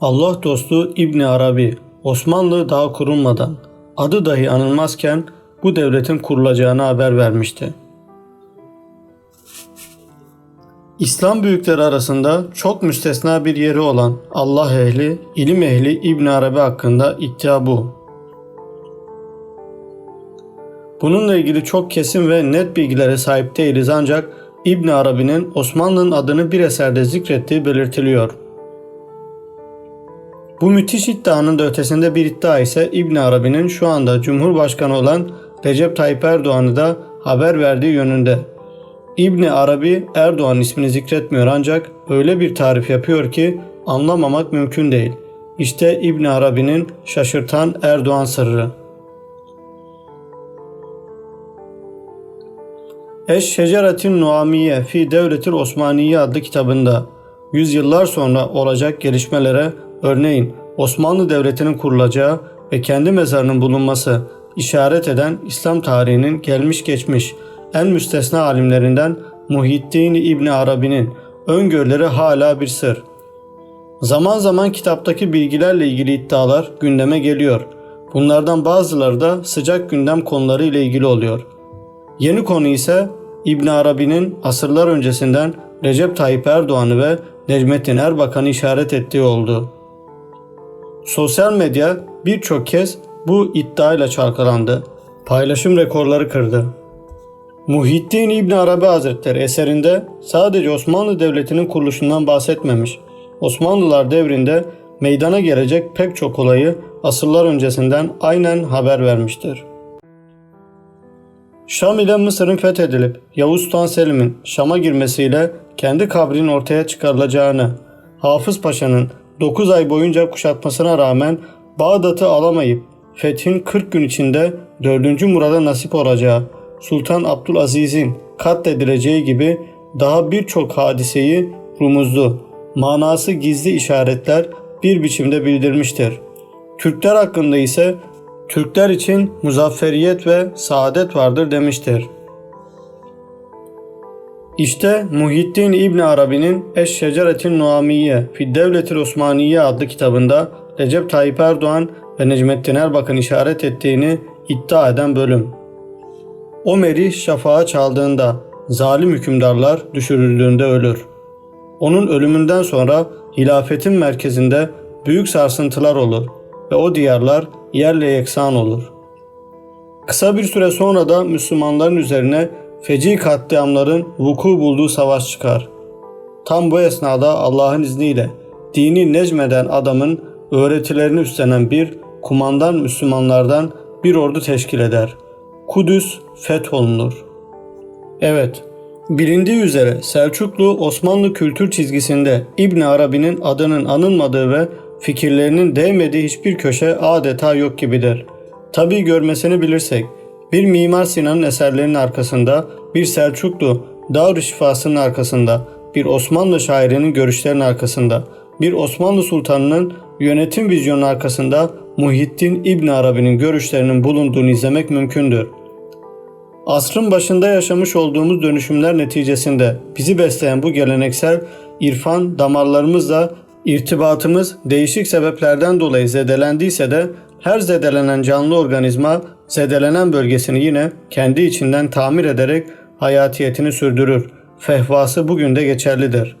Allah dostu İbni Arabi, Osmanlı daha kurulmadan, adı dahi anılmazken bu devletin kurulacağını haber vermişti. İslam büyükleri arasında çok müstesna bir yeri olan Allah ehli, ilim ehli İbn Arabi hakkında iddia bu. Bununla ilgili çok kesin ve net bilgilere sahip değiliz ancak İbn Arabi'nin Osmanlı'nın adını bir eserde zikrettiği belirtiliyor. Bu müthiş iddianın da ötesinde bir iddia ise İbn Arabi'nin şu anda Cumhurbaşkanı olan Recep Tayyip Erdoğan'ı da haber verdiği yönünde. İbni Arabi Erdoğan ismini zikretmiyor ancak öyle bir tarif yapıyor ki anlamamak mümkün değil. İşte İbni Arabi'nin şaşırtan Erdoğan sırrı. Eş Şeceretin Nuamiye fi Devletil Osmaniye adlı kitabında yüzyıllar sonra olacak gelişmelere örneğin Osmanlı Devleti'nin kurulacağı ve kendi mezarının bulunması işaret eden İslam tarihinin gelmiş geçmiş en müstesna alimlerinden Muhyiddin İbni Arabi'nin öngörüleri hala bir sır. Zaman zaman kitaptaki bilgilerle ilgili iddialar gündeme geliyor. Bunlardan bazıları da sıcak gündem konuları ile ilgili oluyor. Yeni konu ise İbn Arabi'nin asırlar öncesinden Recep Tayyip Erdoğan'ı ve Necmettin Erbakan'ı işaret ettiği oldu. Sosyal medya birçok kez bu iddiayla çalkalandı. Paylaşım rekorları kırdı. Muhyiddin İbn Arabi Hazretleri eserinde sadece Osmanlı Devleti'nin kuruluşundan bahsetmemiş. Osmanlılar devrinde meydana gelecek pek çok olayı asırlar öncesinden aynen haber vermiştir. Şam ile Mısır'ın fethedilip Yavuz Sultan Selim'in Şam'a girmesiyle kendi kabrinin ortaya çıkarılacağını, Hafız Paşa'nın 9 ay boyunca kuşatmasına rağmen Bağdat'ı alamayıp fethin 40 gün içinde 4. Murad'a nasip olacağı, Sultan Abdülaziz'in katledileceği gibi daha birçok hadiseyi rumuzlu, manası gizli işaretler bir biçimde bildirmiştir. Türkler hakkında ise Türkler için muzafferiyet ve saadet vardır demiştir. İşte Muhyiddin İbn Arabi'nin Eş-Şeceretin Nuamiye fi Devletil Osmaniye adlı kitabında Recep Tayyip Erdoğan ve Necmettin Erbakan işaret ettiğini iddia eden bölüm. O meri şafağa çaldığında zalim hükümdarlar düşürüldüğünde ölür. Onun ölümünden sonra hilafetin merkezinde büyük sarsıntılar olur ve o diyarlar yerle yeksan olur. Kısa bir süre sonra da Müslümanların üzerine feci katliamların vuku bulduğu savaş çıkar. Tam bu esnada Allah'ın izniyle dini necmeden adamın öğretilerini üstlenen bir kumandan Müslümanlardan bir ordu teşkil eder. Kudüs fetholunur. Evet, bilindiği üzere Selçuklu Osmanlı kültür çizgisinde İbn Arabi'nin adının anılmadığı ve fikirlerinin değmediği hiçbir köşe adeta yok gibidir. Tabii görmesini bilirsek, bir Mimar Sinan'ın eserlerinin arkasında, bir Selçuklu Davr şifasının arkasında, bir Osmanlı şairinin görüşlerinin arkasında, bir Osmanlı sultanının yönetim vizyonunun arkasında Muhyiddin İbn Arabi'nin görüşlerinin bulunduğunu izlemek mümkündür. Asrın başında yaşamış olduğumuz dönüşümler neticesinde bizi besleyen bu geleneksel irfan damarlarımızla irtibatımız değişik sebeplerden dolayı zedelendiyse de her zedelenen canlı organizma zedelenen bölgesini yine kendi içinden tamir ederek hayatiyetini sürdürür. Fehvası bugün de geçerlidir.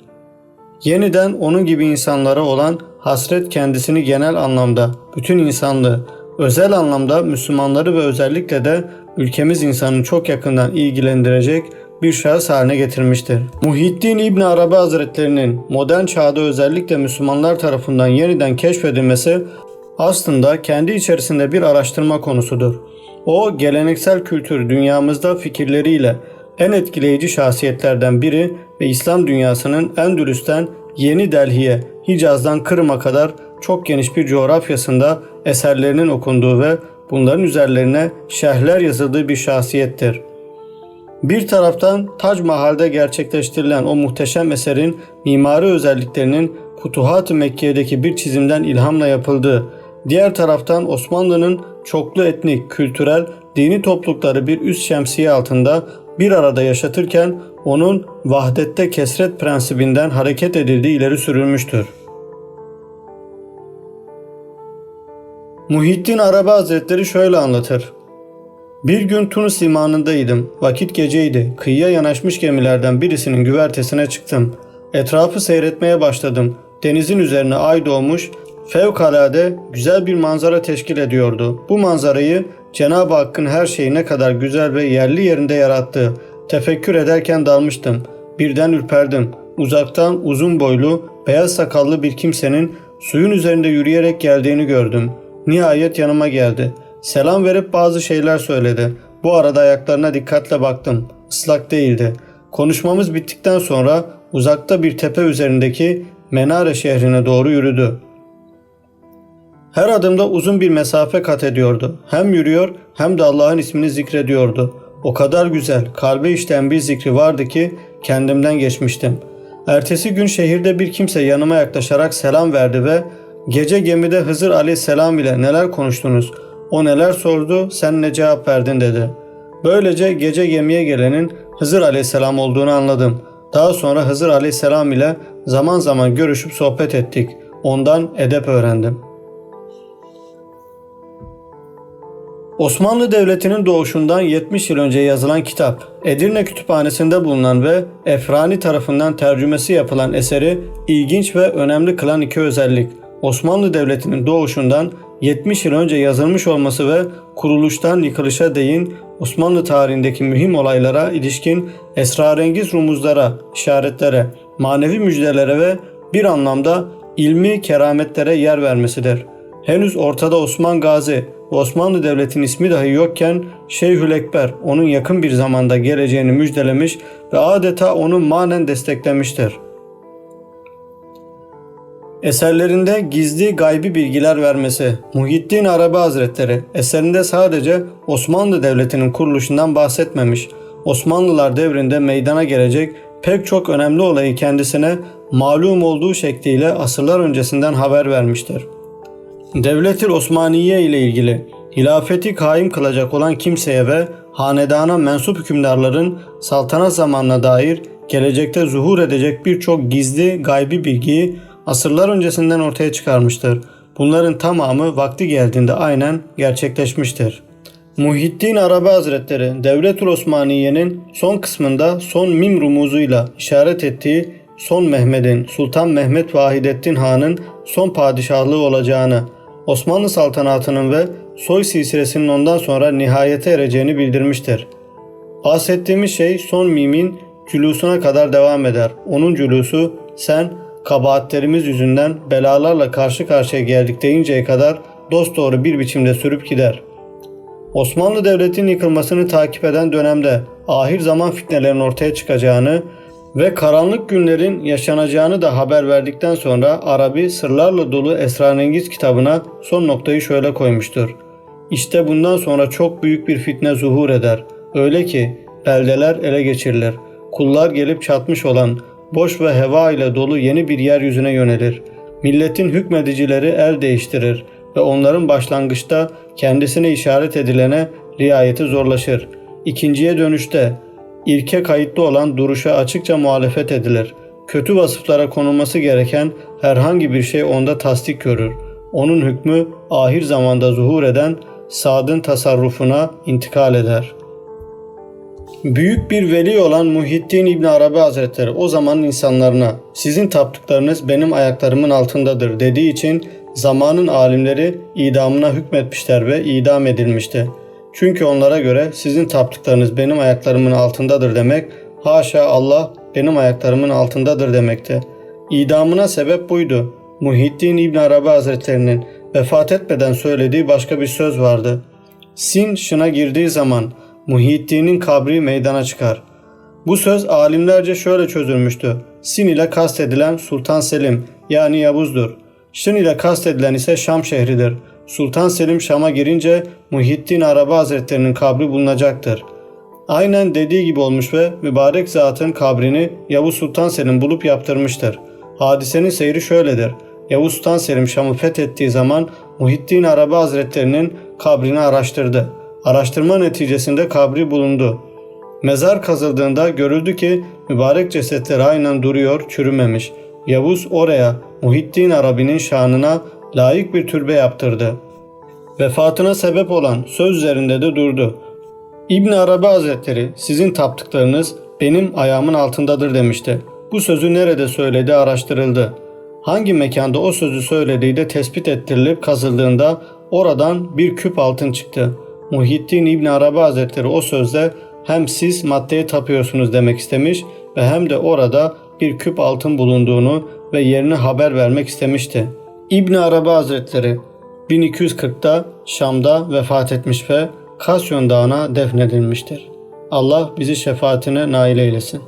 Yeniden onun gibi insanlara olan hasret kendisini genel anlamda bütün insanlığı, özel anlamda Müslümanları ve özellikle de ülkemiz insanını çok yakından ilgilendirecek bir şahıs haline getirmiştir. Muhyiddin İbn Arabi Hazretlerinin modern çağda özellikle Müslümanlar tarafından yeniden keşfedilmesi aslında kendi içerisinde bir araştırma konusudur. O geleneksel kültür dünyamızda fikirleriyle en etkileyici şahsiyetlerden biri ve İslam dünyasının Endülüs'ten Yeni Delhi'ye, Hicaz'dan Kırım'a kadar çok geniş bir coğrafyasında eserlerinin okunduğu ve bunların üzerlerine şerhler yazıldığı bir şahsiyettir. Bir taraftan Tac Mahal'de gerçekleştirilen o muhteşem eserin mimari özelliklerinin Futuhat-ı Mekke'deki bir çizimden ilhamla yapıldığı, diğer taraftan Osmanlı'nın çoklu etnik, kültürel, dini toplulukları bir üst şemsiye altında bir arada yaşatırken onun vahdette kesret prensibinden hareket edildiği ileri sürülmüştür. Muhittin Arabi Hazretleri şöyle anlatır. Bir gün Tunus limanındaydım. Vakit geceydi. Kıyıya yanaşmış gemilerden birisinin güvertesine çıktım. Etrafı seyretmeye başladım. Denizin üzerine ay doğmuş, fevkalade güzel bir manzara teşkil ediyordu. Bu manzarayı Cenab-ı Hakk'ın her şeyi ne kadar güzel ve yerli yerinde yarattığı tefekkür ederken dalmıştım. Birden ürperdim. Uzaktan uzun boylu, beyaz sakallı bir kimsenin suyun üzerinde yürüyerek geldiğini gördüm. Nihayet yanıma geldi. Selam verip bazı şeyler söyledi. Bu arada ayaklarına dikkatle baktım. Islak değildi. Konuşmamız bittikten sonra uzakta bir tepe üzerindeki Menare şehrine doğru yürüdü. Her adımda uzun bir mesafe kat ediyordu. Hem yürüyor hem de Allah'ın ismini zikrediyordu. O kadar güzel, kalbe işten bir zikri vardı ki kendimden geçmiştim. Ertesi gün şehirde bir kimse yanıma yaklaşarak selam verdi ve gece gemide Hızır aleyhisselam ile neler konuştunuz, o neler sordu, sen ne cevap verdin dedi. Böylece gece gemiye gelenin Hızır aleyhisselam olduğunu anladım. Daha sonra Hızır aleyhisselam ile zaman zaman görüşüp sohbet ettik. Ondan edep öğrendim. Osmanlı Devleti'nin doğuşundan 70 yıl önce yazılan kitap, Edirne Kütüphanesi'nde bulunan ve Efrani tarafından tercümesi yapılan eseri ilginç ve önemli kılan iki özellik. Osmanlı Devleti'nin doğuşundan 70 yıl önce yazılmış olması ve kuruluştan yıkılışa değin Osmanlı tarihindeki mühim olaylara ilişkin esrarengiz rumuzlara, işaretlere, manevi müjdelere ve bir anlamda ilmi kerametlere yer vermesidir. Henüz ortada Osman Gazi, Osmanlı Devleti'nin ismi dahi yokken Şeyhül Ekber onun yakın bir zamanda geleceğini müjdelemiş ve adeta onu manen desteklemiştir. Eserlerinde gizli gaybi bilgiler vermesi. Muhyiddin Arabi Hazretleri eserinde sadece Osmanlı Devleti'nin kuruluşundan bahsetmemiş. Osmanlılar devrinde meydana gelecek pek çok önemli olayı kendisine malum olduğu şekliyle asırlar öncesinden haber vermiştir. Devletil Osmaniye ile ilgili hilafeti kaim kılacak olan kimseye ve hanedana mensup hükümdarların saltanat zamanına dair gelecekte zuhur edecek birçok gizli gaybi bilgiyi asırlar öncesinden ortaya çıkarmıştır. Bunların tamamı vakti geldiğinde aynen gerçekleşmiştir. Muhittin Arabi Hazretleri Devletül Osmaniye'nin son kısmında son mim rumuzuyla işaret ettiği son Mehmet'in Sultan Mehmet Vahidettin Han'ın son padişahlığı olacağını, Osmanlı saltanatının ve soy silsilesinin ondan sonra nihayete ereceğini bildirmiştir. Bahsettiğimiz şey son mimin cülusuna kadar devam eder. Onun cülusu sen kabahatlerimiz yüzünden belalarla karşı karşıya geldik deyinceye kadar dosdoğru bir biçimde sürüp gider. Osmanlı Devleti'nin yıkılmasını takip eden dönemde ahir zaman fitnelerin ortaya çıkacağını ve karanlık günlerin yaşanacağını da haber verdikten sonra Arabi sırlarla dolu esrarengiz kitabına son noktayı şöyle koymuştur. İşte bundan sonra çok büyük bir fitne zuhur eder. Öyle ki beldeler ele geçirilir. Kullar gelip çatmış olan boş ve heva ile dolu yeni bir yeryüzüne yönelir. Milletin hükmedicileri el değiştirir ve onların başlangıçta kendisine işaret edilene riayeti zorlaşır. İkinciye dönüşte ilke kayıtlı olan duruşa açıkça muhalefet edilir. Kötü vasıflara konulması gereken herhangi bir şey onda tasdik görür. Onun hükmü ahir zamanda zuhur eden Sad'ın tasarrufuna intikal eder. Büyük bir veli olan Muhittin İbn Arabi Hazretleri o zamanın insanlarına sizin taptıklarınız benim ayaklarımın altındadır dediği için zamanın alimleri idamına hükmetmişler ve idam edilmişti. Çünkü onlara göre sizin taptıklarınız benim ayaklarımın altındadır demek, haşa Allah benim ayaklarımın altındadır demekti. İdamına sebep buydu. Muhittin İbn Arabi Hazretlerinin vefat etmeden söylediği başka bir söz vardı. Sin şına girdiği zaman Muhittin'in kabri meydana çıkar. Bu söz alimlerce şöyle çözülmüştü. Sin ile kastedilen Sultan Selim yani Yavuz'dur. Şın ile kastedilen ise Şam şehridir. Sultan Selim Şam'a girince Muhittin Arabi Hazretlerinin kabri bulunacaktır. Aynen dediği gibi olmuş ve mübarek zatın kabrini Yavuz Sultan Selim bulup yaptırmıştır. Hadisenin seyri şöyledir. Yavuz Sultan Selim Şam'ı fethettiği zaman Muhittin Arabi Hazretlerinin kabrini araştırdı. Araştırma neticesinde kabri bulundu. Mezar kazıldığında görüldü ki mübarek cesetler aynen duruyor, çürümemiş. Yavuz oraya Muhittin Arabi'nin şanına layık bir türbe yaptırdı. Vefatına sebep olan söz üzerinde de durdu. İbn Arabi Hazretleri sizin taptıklarınız benim ayağımın altındadır demişti. Bu sözü nerede söyledi araştırıldı. Hangi mekanda o sözü söylediği de tespit ettirilip kazıldığında oradan bir küp altın çıktı. Muhittin İbn Arabi Hazretleri o sözde hem siz maddeye tapıyorsunuz demek istemiş ve hem de orada bir küp altın bulunduğunu ve yerini haber vermek istemişti. İbn Arabi Hazretleri 1240'da Şam'da vefat etmiş ve Kasyon Dağı'na defnedilmiştir. Allah bizi şefaatine nail eylesin.